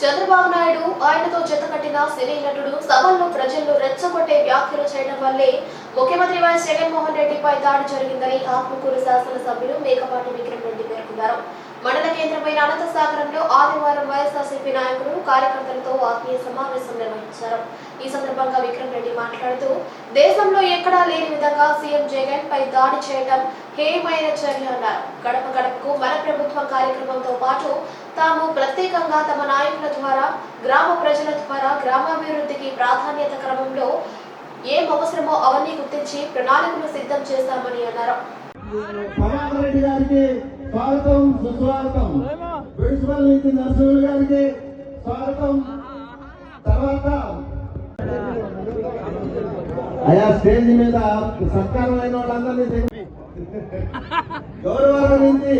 చంద్రబాబు నాయుడు ఆయనతో జతకట్టిన సినీ నటుడు సభల్లో ప్రజల్లో రెచ్చగొట్టే వ్యాఖ్యలు చేయడం వల్లే ముఖ్యమంత్రి వైఎస్ జగన్మోహన్ రెడ్డిపై దాడి జరిగిందని ఆత్మకూరు శాసనసభ్యులు మేకపాటి విక్రమ్ రెడ్డి పేర్కొన్నారు. మండల కేంద్రమైన అనంతసాగరంలో ఆదివారం వైఎస్ఆర్సీపీ నాయకులు కార్యకర్తలతో ఆత్మీయ సమావేశం నిర్వహించారు. ఈ సందర్భంగా విక్రమ్ రెడ్డి మాట్లాడుతూ దేశంలో ఎక్కడా లేని విధంగా సీఎం జగన్ పై దాడి చేయడం హేయమైన చర్య అన్నారు. గడప గడపకు మన ప్రభుత్వ కార్యక్రమంతో పాటు తాము ప్రత్యేకంగా తమ నాయకుల ద్వారా గ్రామ ప్రజల ద్వారా గ్రామాభివృద్ధికి ప్రాధాన్యత క్రమంలో ఏం అవసరమో అవన్నీ గుర్తించి ప్రణాళికలు సిద్ధం చేస్తామని అన్నారు. స్వాగతం సుస్వాగతం. ప్రిన్సిపల్ నుంచి నరసింహులు గారికి స్వాగతం. తర్వాత అయా స్టేజ్ మీద సత్కారమైన వాళ్ళందరినీ గౌరవాల నుంచి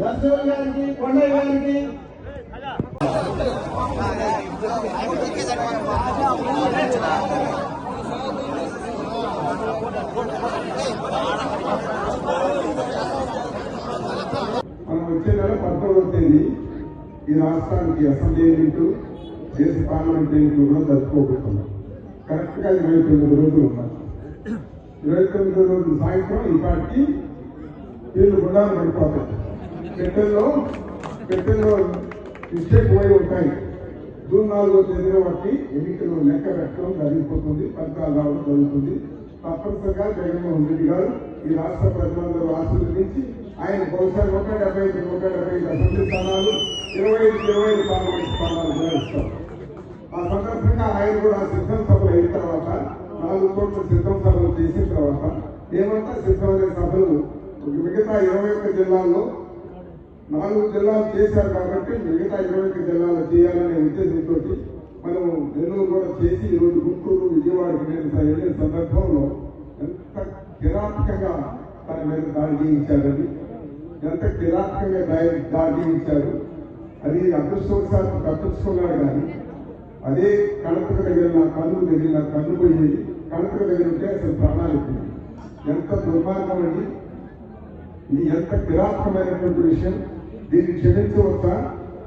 నరసింహులు గారికి కొండయ్య గారికి. వచ్చే నెల పదకొండవ తేదీ ఈ రాష్ట్రానికి అసెంబ్లీ ఎన్నికలు దేశ పార్లమెంట్ ఎన్నికలు కూడా జరుపుకోబోతున్నాం. కరెక్ట్గా ఇరవై తొమ్మిది రోజులు ఉన్నాయి. ఇరవై తొమ్మిది రోజులు సాయంత్రం ఈ పార్టీ వీళ్ళు కూడా పడిపోతాయి. పెట్టెల్లో పెట్టెల్లో మిస్టేక్ పోయి ఉంటాయి. జూన్ నాలుగో తేదీన బట్టి ఎన్నికలు లెక్క పెట్టడం జరిగిపోతుంది ఫలితాలు రావడం జరుగుతుంది. తప్పనిసరిగా జగన్మోహన్ రెడ్డి గారు ఈ రాష్ట్ర ప్రజలందరూ ఆశీర్వదించి ఆయన బహుశా నూట డెబ్బై ఐదు నూట డెబ్బై ఐదు అసెంబ్లీ స్థానాలు ఇరవై ఐదు ఇరవై ఐదు పార్లమెంట్ స్థానాలు నిర్వహిస్తారు ఆ సందర్భంగా ఆయన కూడా సిద్ధం సభలు అయిన తర్వాత నాలుగు కోట్ల సిద్ధం సభలు చేసిన తర్వాత ఏమంతా సిద్ధమైన సభలు మిగతా ఇరవై ఒక్క జిల్లాల్లో నాలుగు జిల్లాలు చేశారు కాబట్టి మిగతా ఇరవై ఒక్క జిల్లాలు చేయాలనే ఉద్దేశంతో మనం నెల్లూరు కూడా చేసి ఈరోజు గుంటూరు విజయవాడకి నేను వెళ్ళిన సందర్భంలో ఎంత కిరాతకంగా తన మీద దాడి చేయించారని ఎంత కిరాతకంగా దాడి దాడి చేయించారు అది అదృష్టవశాత్తు తప్పించుకున్నాడు కానీ అదే కణతకు దగ్గర నా కన్ను దగ్గర నా కన్ను పోయేది కణతకు దగ్గర ఉంటే అసలు ప్రాణాలు పోయేది. ఎంత దుర్మార్గం అండి ఇది ఎంత కిరాతకమైనటువంటి విషయం. దీన్ని క్షమించవచ్చా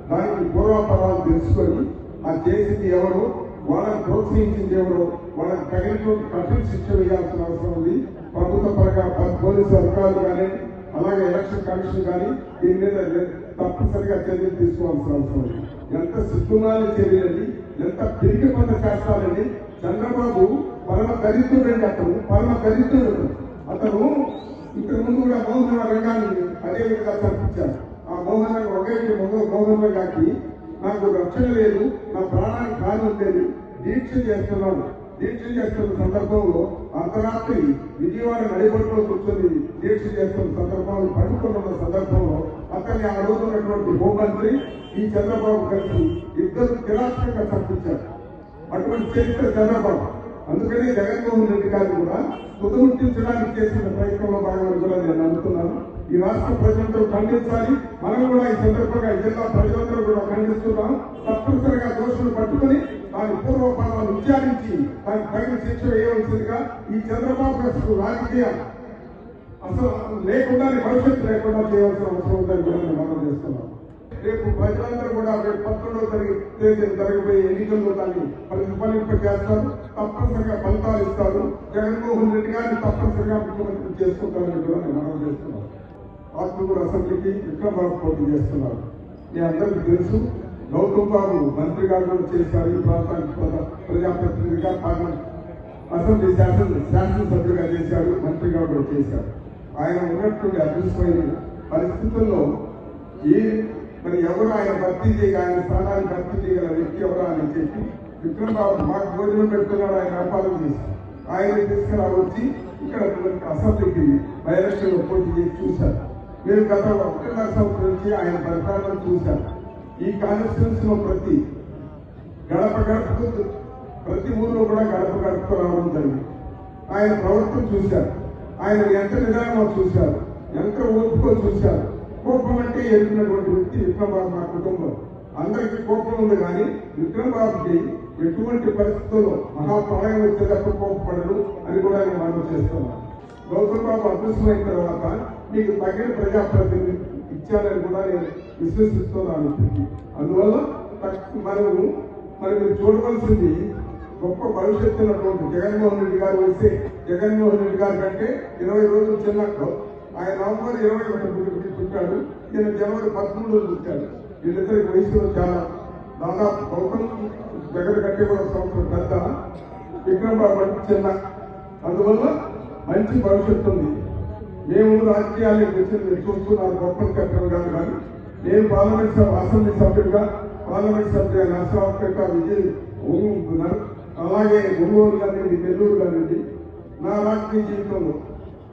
దానికి పూర్వాపరాలు తెలుసుకొని ఆ చేసింది ఎవరు? వాళ్ళని ప్రోత్సహించింది ఎవరు? వాళ్ళకి తగినటువంటి కఠిన శిక్ష వేయాల్సిన అవసరం ఉంది. ప్రభుత్వ పరంగా పోలీసు అధికారులు కానీ అలాగే ఎలక్షన్ కమిషన్ కానీ దీని మీద తప్పనిసరిగా చర్యలు తీసుకోవాల్సిన అవసరం ఉంది. ఎంత సిద్ధమైన చర్యలండి ఎంత తిరిగి పద చేస్తారండి చంద్రబాబు పరమ దరిద్రుడండి అతను పరమ దరిద్రుడు అతను. ఇక్కడ ముందు కూడా మోహన రంగాన్ని అదే విధంగా తప్పించారు ఆ మోహన ఒకే మోహ- మోహన్ నాకు రక్షణ లేదు నా ప్రాణానికి కారణం లేదు దీక్ష చేస్తున్నాను దీక్ష చేస్తున్న సందర్భంలో అర్ధరాత్రి విజయవాడ నడిబడిలో కూర్చొని దీక్ష చేస్తున్న సందర్భంలో పడుకున్న సందర్భంలో అతన్ని ఆ రోజు ఉన్నటువంటి హోంమంత్రి ఈ చంద్రబాబు కలిసి ఇద్దరు కిరాతకంగా చంపించారు అటువంటి చరిత్ర చంద్రబాబు. అందుకని జగన్మోహన్ రెడ్డి గారు కూడా కుదుముట్టించడానికి చేసిన ప్రయత్నంలో భాగంగా కూడా నేను అనుకున్నాను ఈ రాష్ట్ర ప్రజలందరూ ఖండించాలి. మనం కూడా ఈ సందర్భంగా జిల్లా ప్రజలందరూ కూడా ఖండిస్తున్నాం. తప్పనిసరిగా దోషులు పట్టుకుని దాని పూర్వపాలను విచారించి దాని పైన శిక్ష వేయవలసిందిగా ఈ చంద్రబాబు అసలు రాజకీయం అసలు లేకుండా భవిష్యత్తు లేకుండా చేయాల్సిన అవసరం ఉందని కూడా నేను మనం చేస్తున్నాం. రేపు ప్రజలందరూ కూడా రేపు పత్రంలో జరిగి తేదీ జరగబోయే ఎన్నికల్లో దాన్ని ప్రతిఫలింప చేస్తారు. తప్పనిసరిగా ఫలితాలు ఇస్తారు. జగన్మోహన్ రెడ్డి గారిని తప్పనిసరిగా ముఖ్యమంత్రి చేసుకుంటారని కూడా నేను మనం చేస్తున్నాం. ఆత్మకూరు అసెంబ్లీకి విక్రమరావు పోటీ చేస్తున్నారు. మీ అందరికీ తెలుసు గౌతమ్ బాబు మంత్రిగా కూడా చేశారు ఈ ప్రాంతానికి ప్రజాప్రతినిధిగా పార్లమెంట్ అసెంబ్లీ శాసన శాసనసభ్యుగా చేశారు మంత్రిగా కూడా చేశారు. ఆయన ఉన్నటువంటి అదృష్టమైన పరిస్థితుల్లో ఏ మరి ఎవరు ఆయన భర్తీ చేయ ఆయన స్థానాన్ని భర్తీ చేయగల వ్యక్తి ఎవరు అని చెప్పి విక్రమ్ బాబు మాకు భోజనం పెడుతున్నాడు ఆయన వ్యాపారం చేసి ఆయన తీసుకురా వచ్చి ఇక్కడ అసెంబ్లీకి బై పోటీ చేసి చూశారు. మీరు గత ఒకటిన్నర సంవత్సరం నుంచి ఆయన ప్రచారం చూశారు. ఈ కాన్స్టిట్యూన్స్లో ప్రతి గడప గడపకు ప్రతి ఊర్లో కూడా గడప గడపకు రావడం జరిగింది. ఆయన ప్రవర్తన చూశారు. ఆయన ఎంత నిదానంగా చూశారు. ఎంత ఓపుకో చూశారు. కోపం అంటే ఎరిగినటువంటి వ్యక్తి విక్రమబాబు మా కుటుంబం. అందరికీ కోపం ఉంది కానీ విక్రమబాబుకి ఎటువంటి పరిస్థితుల్లో మహాప్రళయం వచ్చేటప్పుడు కోపపడరు అని కూడా నేను మనం చేస్తున్నాను. గౌతమ్ బాబు అదృష్టమైన తర్వాత మీకు తగిన ప్రజాప్రతినిధి ఇచ్చారని కూడా నేను విశ్వసిస్తున్నాను అందువల్ల మనము మరి మీరు చూడవలసింది గొప్ప భవిష్యత్తు ఉన్నటువంటి జగన్మోహన్ రెడ్డి గారు వస్తే జగన్మోహన్ రెడ్డి గారి కంటే ఇరవై రోజులు చిన్నట్టు ఆయన నవంబర్ ఇరవై ఒకటి పుట్టాడు. ఈయన జనవరి పదమూడు పుట్టాడు. వీళ్ళిద్దరికి వయసులో చాలా దాదాపు గౌతమ్ జగన్ కంటే కూడా సంవత్సరం పెద్ద విక్రమ్ బాబు చిన్న. అందువల్ల మంచి భవిష్యత్తు ఉంది. మేము రాజకీయాలకు వచ్చిన మీరు చూస్తున్నారు. గొప్ప కట్టడం కాదు కానీ నేను పార్లమెంట్ సభ అసెంబ్లీ సభ్యుడిగా పార్లమెంట్ సభ్యుడిగా నరసరావుపేట విజయ్ అలాగే ఒంగోలు కానివ్వండి నెల్లూరు కానివ్వండి నా రాజకీయ జీవితంలో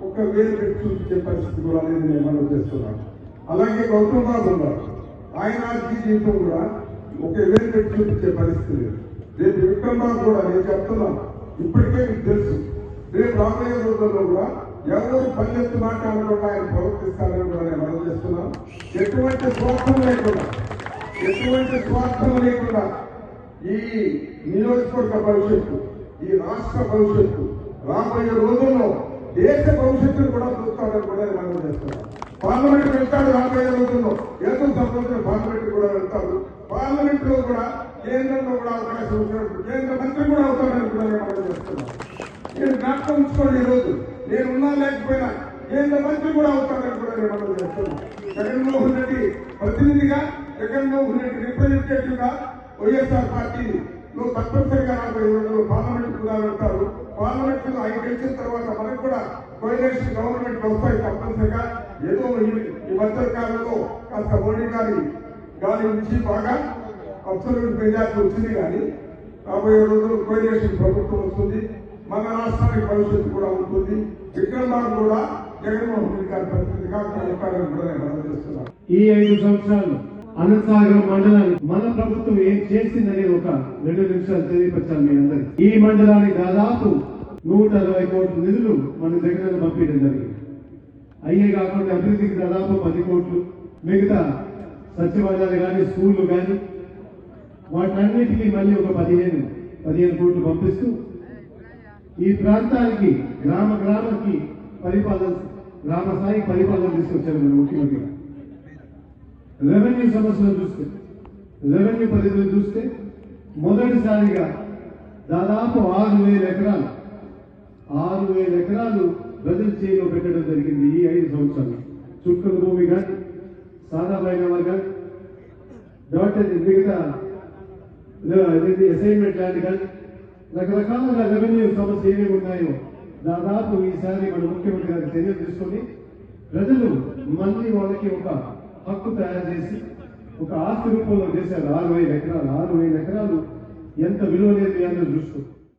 ఒక వేలు పెట్టి చూపించే పరిస్థితి కూడా అనేది నేను మనం చేస్తున్నాను అలాగే గౌతమ్ రాజు ఉన్నారు. ఆయన రాజకీయ జీవితం కూడా ఒక వేలు పెట్టి చూపించే పరిస్థితి లేదు. రేపు విక్రమ్ బాబు కూడా నేను చెప్తున్నాను ఇప్పటికే మీకు తెలుసు. రేపు రాబోయే రోజుల్లో కూడా ఎవరు పల్లెత్తు మాట్లాడకుండా ఆయన ప్రవర్తిస్తారని కూడా నేను మనం చేస్తున్నాం. ఎటువంటి స్వార్థం లేకుండా ఎటువంటి స్వార్థం లేకుండా ఈ నియోజకవర్గ భవిష్యత్తు ఈ రాష్ట్ర భవిష్యత్తు రాబోయే రోజుల్లో దేశ భవిష్యత్తును కూడా చూస్తాడని కూడా నేను మనం చేస్తున్నాను పార్లమెంట్ వెళ్తాడు రాబోయే రోజుల్లో. ఏదో సంబంధించిన పార్లమెంట్ కూడా వెళ్తాడు. పార్లమెంట్లో కూడా కేంద్రంలో కూడా అవకాశం వచ్చినప్పుడు కేంద్ర మంత్రి కూడా అవుతాడని కూడా నేను మనం చేస్తున్నాను నేను జ్ఞాపకం ఉంచుకోండి ఈరోజు నేనున్నా లేకపోయినా కేంద్ర మంత్రి కూడా అవుతాడని కూడా నేను మనం చేస్తున్నాను. జగన్మోహన్ రెడ్డి ప్రతినిధిగా జగన్మోహన్ రెడ్డి రిప్రజెంటేటివ్గా వైఎస్ఆర్ పార్టీ లో తప్పనిసరిగా నలభై రోజుల్లో పార్లమెంట్ కూడా వెళ్తారు పార్లమెంట్లో ఆయన గెలిచిన తర్వాత మనకు కూడా కోయిలేషన్ గవర్నమెంట్ వస్తాయి తప్పనిసరిగా. ఏదో ఈ- మధ్య కాలంలో కాస్త మోడీ గారి గాలి నుంచి బాగా అబ్సల్యూట్ మెజార్టీ వచ్చింది కానీ రాబోయే రోజులు కోయిలేషన్ ప్రభుత్వం వస్తుంది. మన రాష్ట్రానికి భవిష్యత్తు కూడా ఉంటుంది. విక్రమ్ కూడా జగన్మోహన్ రెడ్డి గారి ప్రతినిధిగా అధికారులు కూడా నేను మనం చేస్తున్నాను. ఈ ఐదు సంవత్సరాలు అనంతసాగరం మండలానికి మన ప్రభుత్వం ఏం చేసిందనే ఒక రెండు నిమిషాలు తెలియపరచాలి మీ అందరికి. ఈ మండలానికి దాదాపు నూట అరవై కోట్ల నిధులు మన దగ్గర పంపించడం జరిగింది. అయ్యే కాకుండా అభివృద్ధికి దాదాపు పది కోట్లు. మిగతా సచివాలయాలు కానీ స్కూళ్ళు కానీ వాటన్నిటికీ మళ్ళీ ఒక పదిహేను పదిహేను కోట్లు పంపిస్తూ ఈ ప్రాంతానికి గ్రామ గ్రామకి పరిపాలన గ్రామ స్థాయి పరిపాలన తీసుకొచ్చారు మన ముఖ్యమంత్రి రెవెన్యూ సమస్యలు చూస్తే రెవెన్యూ పరిధిని చూస్తే మొదటిసారిగా దాదాపు ఆరు వేల ఎకరాలు ఆరు వేల ఎకరాలు ప్రజల చేతిలో పెట్టడం జరిగింది ఈ ఐదు సంవత్సరాలు చుక్కల భూమి కానీ సాదా బైనవా కానీ డాక్టర్ మిగతా అసైన్మెంట్ ల్యాండ్ కానీ రకరకాలుగా రెవెన్యూ సమస్య ఏమేమి ఉన్నాయో దాదాపు ఈసారి మన ముఖ్యమంత్రి గారి చర్యలు తీసుకొని ప్రజలు మళ్ళీ వాళ్ళకి ఒక హక్కు తయారు చేసి ఒక ఆస్తి రూపంలో చేశారు. ఆరు వేల ఎకరాలు ఆరు వేల ఎకరాలు ఎంత విలువ లేదు అన్నది అందరూ